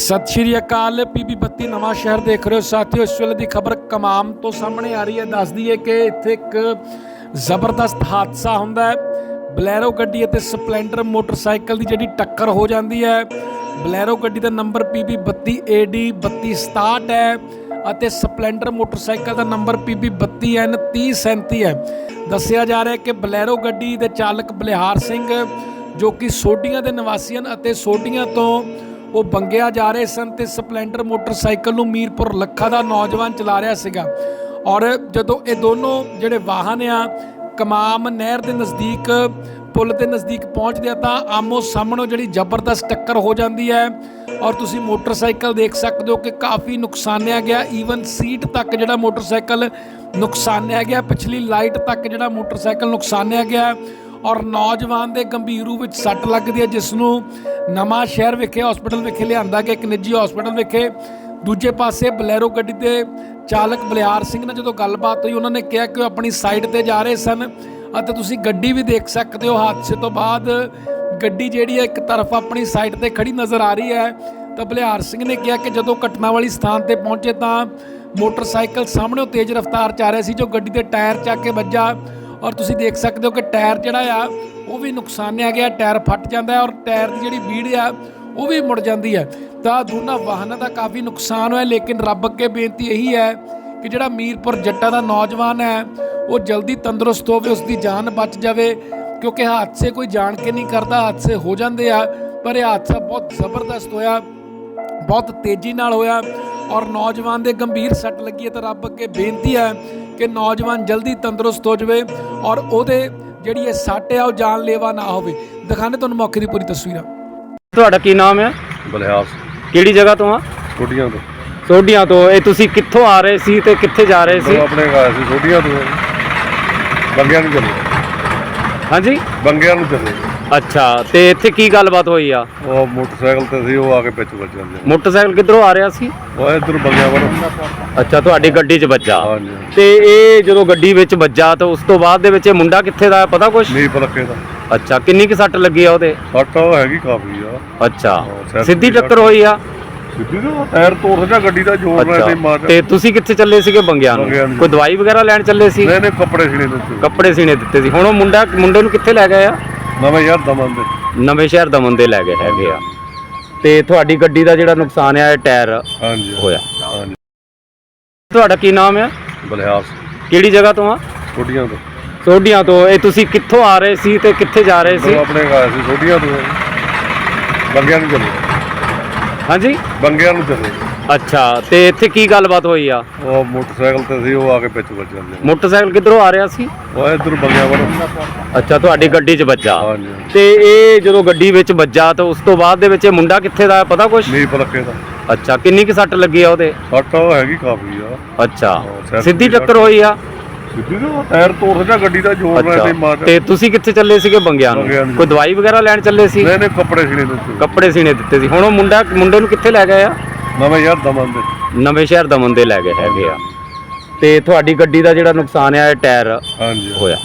ਸਤਿ ਸ਼੍ਰੀ ਅਕਾਲ ਪੀਬੀ ਬੱਤੀ ਨਵਾਂ ਸ਼ਹਿਰ ਦੇਖ ਰਹੇ ਹੋ। ਸਾਥੀਓ, ਇਸ ਵੇਲੇ ਦੀ ਖਬਰ ਕਮਾਮ ਤੋਂ ਸਾਹਮਣੇ ਆ ਰਹੀ ਹੈ। ਦੱਸਦੀ ਹੈ ਕਿ ਇੱਥੇ ਇੱਕ ਜ਼ਬਰਦਸਤ ਹਾਦਸਾ ਹੁੰਦਾ ਹੈ। ਬਲੈਰੋ ਗੱਡੀ ਅਤੇ ਸਪਲੈਂਡਰ ਮੋਟਰਸਾਈਕਲ ਦੀ ਜਿਹੜੀ ਟੱਕਰ ਹੋ ਜਾਂਦੀ ਹੈ। ਬਲੈਰੋ ਗੱਡੀ ਦਾ ਨੰਬਰ ਪੀਬੀ 32AD 3267 ਹੈ ਅਤੇ ਸਪਲੈਂਡਰ ਮੋਟਰਸਾਈਕਲ ਦਾ ਨੰਬਰ ਪੀਬੀ 32N 3037 ਹੈ। ਦੱਸਿਆ ਜਾ ਰਿਹਾ ਹੈ ਕਿ ਬਲੈਰੋ ਗੱਡੀ ਦੇ ਚਾਲਕ ਬਲਿਹਾਰ ਸਿੰਘ, ਜੋ ਕਿ ਸੋਢੀਆਂ ਦੇ ਨਿਵਾਸੀ ਹਨ ਅਤੇ ਸੋਢੀਆਂ ਤੋਂ ਉਹ ਬੰਗਿਆ ਜਾ ਰਹੇ ਸਨ ਤੇ ਸਪਲੈਂਡਰ ਮੋਟਰਸਾਈਕਲ ਨੂੰ ਮੀਰਪੁਰ ਲੱਖਾ ਦਾ ਨੌਜਵਾਨ ਚਲਾ ਰਿਹਾ ਸੀਗਾ। ਔਰ ਜਦੋਂ ਇਹ ਦੋਨੋਂ ਜਿਹੜੇ ਵਾਹਨ ਆ, ਕਮਾਮ ਨਹਿਰ ਦੇ ਨਜ਼ਦੀਕ, ਪੁਲ ਦੇ ਨਜ਼ਦੀਕ ਪਹੁੰਚਦੇ ਆ, ਤਾਂ ਆਮੋ ਸਾਹਮਣੋ ਜਿਹੜੀ ਜ਼ਬਰਦਸਤ ਟੱਕਰ ਹੋ ਜਾਂਦੀ ਹੈ। ਔਰ ਤੁਸੀਂ ਮੋਟਰਸਾਈਕਲ ਦੇਖ ਸਕਦੇ ਹੋ ਕਿ ਕਾਫੀ ਨੁਕਸਾਨਿਆ ਗਿਆ। ਈਵਨ ਸੀਟ ਤੱਕ ਜਿਹੜਾ ਮੋਟਰਸਾਈਕਲ ਨੁਕਸਾਨਿਆ ਗਿਆ, ਪਿਛਲੀ ਲਾਈਟ ਤੱਕ ਜਿਹੜਾ ਮੋਟਰਸਾਈਕਲ ਨੁਕਸਾਨਿਆ ਗਿਆ। ਔਰ ਨੌਜਵਾਨ ਦੇ ਗੰਭੀਰ ਰੂਪ ਵਿੱਚ ਸੱਟ ਲੱਗਦੀ ਹੈ, ਜਿਸ ਨੂੰ ਨਵਾਂ ਸ਼ਹਿਰ ਵਿਖੇ ਹਸਪੀਟਲ ਵਿਖੇ ਲਿਆਂਦਾ ਗਿਆ, ਇੱਕ ਨਿੱਜੀ ਹਸਪੀਟਲ ਵਿਖੇ। ਦੂਜੇ ਪਾਸੇ ਬਲੈਰੋ ਗੱਡੀ ਦੇ ਚਾਲਕ ਬਲਿਆਰ ਸਿੰਘ ਨਾਲ ਜਦੋਂ ਗੱਲਬਾਤ ਹੋਈ, ਉਹਨਾਂ ਨੇ ਕਿਹਾ ਕਿ ਉਹ ਆਪਣੀ ਸਾਈਡ ਤੇ ਜਾ ਰਹੇ ਸਨ ਅਤੇ ਤੁਸੀਂ ਗੱਡੀ ਵੀ ਦੇਖ ਸਕਦੇ ਹੋ। ਹਾਦਸੇ ਤੋਂ ਬਾਅਦ ਗੱਡੀ ਜਿਹੜੀ ਹੈ, ਇੱਕ ਤਰਫ ਆਪਣੀ ਸਾਈਡ ਤੇ ਖੜੀ ਨਜ਼ਰ ਆ ਰਹੀ ਹੈ। ਤਾਂ ਬਲਿਆਰ ਸਿੰਘ ਨੇ ਕਿਹਾ ਕਿ ਜਦੋਂ ਘਟਨਾ ਵਾਲੀ ਸਥਾਨ ਤੇ ਪਹੁੰਚੇ ਤਾਂ ਮੋਟਰਸਾਈਕਲ ਸਾਹਮਣੇੋਂ ਤੇਜ਼ ਰਫ਼ਤਾਰ 'ਚ ਆ ਰਿਹਾ ਸੀ, ਜੋ ਗੱਡੀ ਦੇ ਟਾਇਰ ਚੱਕ ਕੇ ਵੱਜਾ। ਔਰ ਤੁਸੀਂ ਦੇਖ ਸਕਦੇ ਹੋ ਕਿ ਟਾਇਰ ਜਿਹੜਾ ਆ, ਉਹ ਵੀ ਨੁਕਸਾਨਿਆ ਗਿਆ, ਟਾਇਰ ਫਟ ਜਾਂਦਾ ਹੈ ਔਰ ਟਾਇਰ ਦੀ ਜਿਹੜੀ ਬੀੜ ਆ, ਉਹ ਵੀ ਮੁੜ ਜਾਂਦੀ ਹੈ। ਤਾਂ ਦੋਨਾਂ ਵਾਹਨਾਂ ਦਾ ਕਾਫੀ ਨੁਕਸਾਨ ਹੋਇਆ, ਲੇਕਿਨ ਰੱਬ ਅੱਗੇ ਬੇਨਤੀ ਇਹੀ ਹੈ ਕਿ ਜਿਹੜਾ ਮੀਰਪੁਰ ਜੱਟਾ ਦਾ ਨੌਜਵਾਨ ਹੈ, ਉਹ ਜਲਦੀ ਤੰਦਰੁਸਤ ਹੋਵੇ ਉਸ ਦੀ ਜਾਨ ਬਚ ਜਾਵੇ, ਕਿਉਂਕਿ ਹਾਦਸੇ ਕੋਈ ਜਾਣ ਕੇ ਨਹੀਂ ਕਰਦਾ, ਹਾਦਸੇ ਹੋ ਜਾਂਦੇ ਆ, ਪਰ ਇਹ ਹਾਦਸਾ ਬਹੁਤ ਜ਼ਬਰਦਸਤ ਹੋਇਆ, ਬਹੁਤ ਤੇਜ਼ੀ ਨਾਲ ਹੋਇਆ ਔਰ ਨੌਜਵਾਨ ਦੇ ਗੰਭੀਰ ਸੱਟ ਲੱਗੀ ਹੈ ਤਾਂ ਰੱਬ ਅੱਗੇ ਬੇਨਤੀ ਹੈ ਕਿ ਨੌਜਵਾਨ ਜਲਦੀ ਤੰਦਰੁਸਤ ਹੋ ਜਾਵੇ ਔਰ ਉਹਦੇ ਜਿਹੜੀ ਇਹ ਸੱਟ ਆ ਉਹ ਜਾਨਲੇਵਾ ਨਾ ਹੋਵੇ। ਦਿਖਾਣੇ ਤੁਹਾਨੂੰ ਮੌਕੇ ਦੀ ਪੂਰੀ ਤਸਵੀਰਾਂ। ਤੁਹਾਡਾ ਕੀ ਨਾਮ ਹੈ? ਬਲਿਹਾਸ ਕਿਹੜੀ ਜਗ੍ਹਾ ਤੋਂ ਆ? ਛੋਟੀਆਂ ਤੋਂ। ਸੋਢੀਆਂ ਤੋਂ। ਇਹ ਤੁਸੀਂ ਕਿੱਥੋਂ ਆ ਰਹੇ ਸੀ ਤੇ ਕਿੱਥੇ ਜਾ ਰਹੇ ਸੀ? ਆਪਣੇ ਗਾਇਆ ਸੀ ਛੋਟੀਆਂ ਤੋਂ। ਬੰਗਿਆਂ ਨੂੰ ਚੱਲੇ ਹਾਂਜੀ। ਬੰਗਿਆਂ ਨੂੰ ਚੱਲੇ। ਅੱਛਾ ਤੇ ਇੱਥੇ ਕੀ ਗੱਲਬਾਤ ਹੋਈ ਆ? ਉਹ ਮੋਟਰਸਾਈਕਲ ਤੇ ਸੀ ਉਹ ਆ ਕੇ ਪਿੱਛੇ ਵੱਜ ਜਾਂਦੇ। ਮੋਟਰਸਾਈਕਲ ਕਿੱਧਰੋਂ ਆ ਰਿਹਾ ਸੀ? ਉਹ ਇਧਰ ਬੰਗਿਆਂ ਵੱਲ। ਅੱਛਾ ਤੁਹਾਡੀ ਗੱਡੀ 'ਚ ਵੱਜਾ। ਹਾਂਜੀ। ਤੇ ਇਹ ਜਦੋਂ ਗੱਡੀ ਵਿੱਚ ਵੱਜਾ ਤਾਂ ਉਸ ਤੋਂ ਬਾਅਦ ਦੇ ਵਿੱਚ ਇਹ ਮੁੰਡਾ ਕਿੱਥੇ ਦਾ ਹੈ ਪਤਾ ਕੁਛ? ਨੀ ਪਲਕੇ ਦਾ। ਅੱਛਾ ਕਿੰਨੀ ਕੁ ਸੱਟ ਲੱਗੀ ਆ ਉਹਦੇ? ਸੱਟ ਉਹ ਹੈਗੀ ਕਾਫੀ ਆ। ਅੱਛਾ। ਸਿਰ ਸਿੱਧੀ ਦੀ ਟੱਕਰ ਹੋਈ ਆ? ਸਿੱਧੀ ਨਾ ਟਾਇਰ ਤੋੜ ਸਜਾ ਗੱਡੀ ਦਾ ਜ਼ੋਰ ਨਾਲ ਤੇ ਅੱਛਾ ਮਾਰ ਤੇ ਤੁਸੀਂ ਕਿੱਥੇ ਚੱਲੇ ਸੀਗੇ ਬੰਗਿਆਂ ਬੰਗਿਆਂ ਨੂੰ। ਨੂੰ। ਕੋਈ ਦਵਾਈ ਵਗੈਰਾ ਲੈਣ ਚੱਲੇ ਸੀ? ਨਹੀਂ ਨਹੀਂ ਕੱਪੜੇ ਸੀਨੇ ਦਿੱਤੇ ਕੱਪੜੇ ਸੀਨੇ ਦਿੱਤੇ ਸੀ। ਹੁਣ ਉਹ ਮੁੰਡਾ ਮੁੰਡੇ ਨੂੰ ਕਿੱਥੇ ਲੈ ਗਏ ਆ? ਨਵੇਂ ਯਾਰ ਦਮਨ ਦੇ ਨਵੇਂ ਸ਼ਹਿਰ ਦਮਨ ਦੇ ਲੈ ਗਏ ਹੈਗੇ ਆ। ਤੇ ਤੁਹਾਡੀ ਗੱਡੀ ਦਾ ਜਿਹੜਾ ਨੁਕਸਾਨ ਆ ਇਹ ਟਾਇਰ ਹਾਂਜੀ। ਹੋਇਆ। ਹਾਂਜੀ। ਤੁਹਾਡਾ ਕੀ ਨਾਮ ਬਲਿਹਾਸ ਕਿਹੜੀ ਜਗ੍ਹਾ ਤੋਂ ਆ? ਛੋਟੀਆਂ ਤੋਂ। ਸੋਢੀਆਂ ਤੋਂ। ਇਹ ਤੁਸੀਂ ਕਿੱਥੋਂ ਆ ਰਹੇ ਸੀ ਤੇ ਕਿੱਥੇ ਜਾ ਰਹੇ ਸੀ? ਆਪਣੇ ਗਾਇਆ ਸੀ ਛੋਟੀਆਂ ਤੋਂ। ਬੰਗਿਆਂ ਨੂੰ ਚੱਲੇ। ਹਾਂਜੀ? ਬੰਗਿਆਂ ਨੂੰ ਚੱਲੇ। ਅੱਛਾ ਤੇ ਇੱਥੇ ਕੀ ਗੱਲਬਾਤ ਹੋਈ ਆ? ਉਹ ਮੋਟਰਸਾਈਕਲ ਤੇ ਸੀ ਉਹ ਆ ਕੇ ਪਿੱਛੇ ਵੱਜ ਜਾਂਦੇ ਮੋਟਰਸਾਈਕਲ ਕਿੱਧਰੋਂ ਆ ਰਿਹਾ ਸੀ? ਉਹ ਇਧਰ ਬੰਗਿਆਂ ਵੱਲ। ਅੱਛਾ ਤੁਹਾਡੀ ਗੱਡੀ 'ਚ ਵੱਜਾ। ਹਾਂਜੀ। ਤੇ ਇਹ ਜਦੋਂ ਗੱਡੀ ਵਿੱਚ ਵੱਜਾ ਤਾਂ ਉਸ ਤੋਂ ਬਾਅਦ ਦੇ ਵਿੱਚ ਇਹ ਮੁੰਡਾ ਕਿੱਥੇ ਦਾ ਹੈ ਪਤਾ ਕੁਛ? ਨੀ ਪਲਕੇ ਦਾ। ਅੱਛਾ ਕਿੰਨੀ ਕੁ ਸੱਟ ਲੱਗੀ ਆ ਉਹਦੇ? ਸੱਟ ਉਹ ਹੈਗੀ ਕਾਫੀ ਆ। ਅੱਛਾ ਸਿੱਧੀ ਟੱਕਰ ਹੋਈ ਆ? ਸਿੱਧੀ ਨਾ ਟਾਇਰ ਤੋੜ ਸਜਾ ਗੱਡੀ ਦਾ ਜ਼ੋਰ ਨਾਲ ਤੇ ਅੱਛਾ ਮਾਰ ਤੇ ਤੁਸੀਂ ਕਿੱਥੇ ਚੱਲੇ ਸੀਗੇ ਬੰਗਿਆਂ ਬੰਗਿਆਂ ਨੂੰ। ਨੂੰ। ਕੋਈ ਦਵਾਈ ਵਗੈਰਾ ਲੈਣ ਚੱਲੇ ਸੀ? ਨਹੀਂ ਨਹੀਂ ਕੱਪੜੇ ਸੀਨੇ ਦਿੱਤੇ ਕੱਪੜੇ ਸੀਨੇ ਦਿੱਤੇ ਸੀ। ਹੁਣ ਉਹ ਮੁੰਡਾ ਮੁੰਡੇ ਨੂੰ ਕਿੱਥੇ ਲੈ ਗਏ ਆ? ਨਵੇਂ ਯਾਰ ਦਮਨ ਦੇ। ਨਵੇਂ ਸ਼ਹਿਰ ਦਮਨ ਦੇ ਲੈ ਗਏ ਹੈਗੇ ਆ। ਤੇ ਤੁਹਾਡੀ ਗੱਡੀ ਦਾ ਜਿਹੜਾ ਨੁਕਸਾਨ ਆ ਇਹ ਟਾਇਰ ਹਾਂਜੀ। ਹੋਇਆ।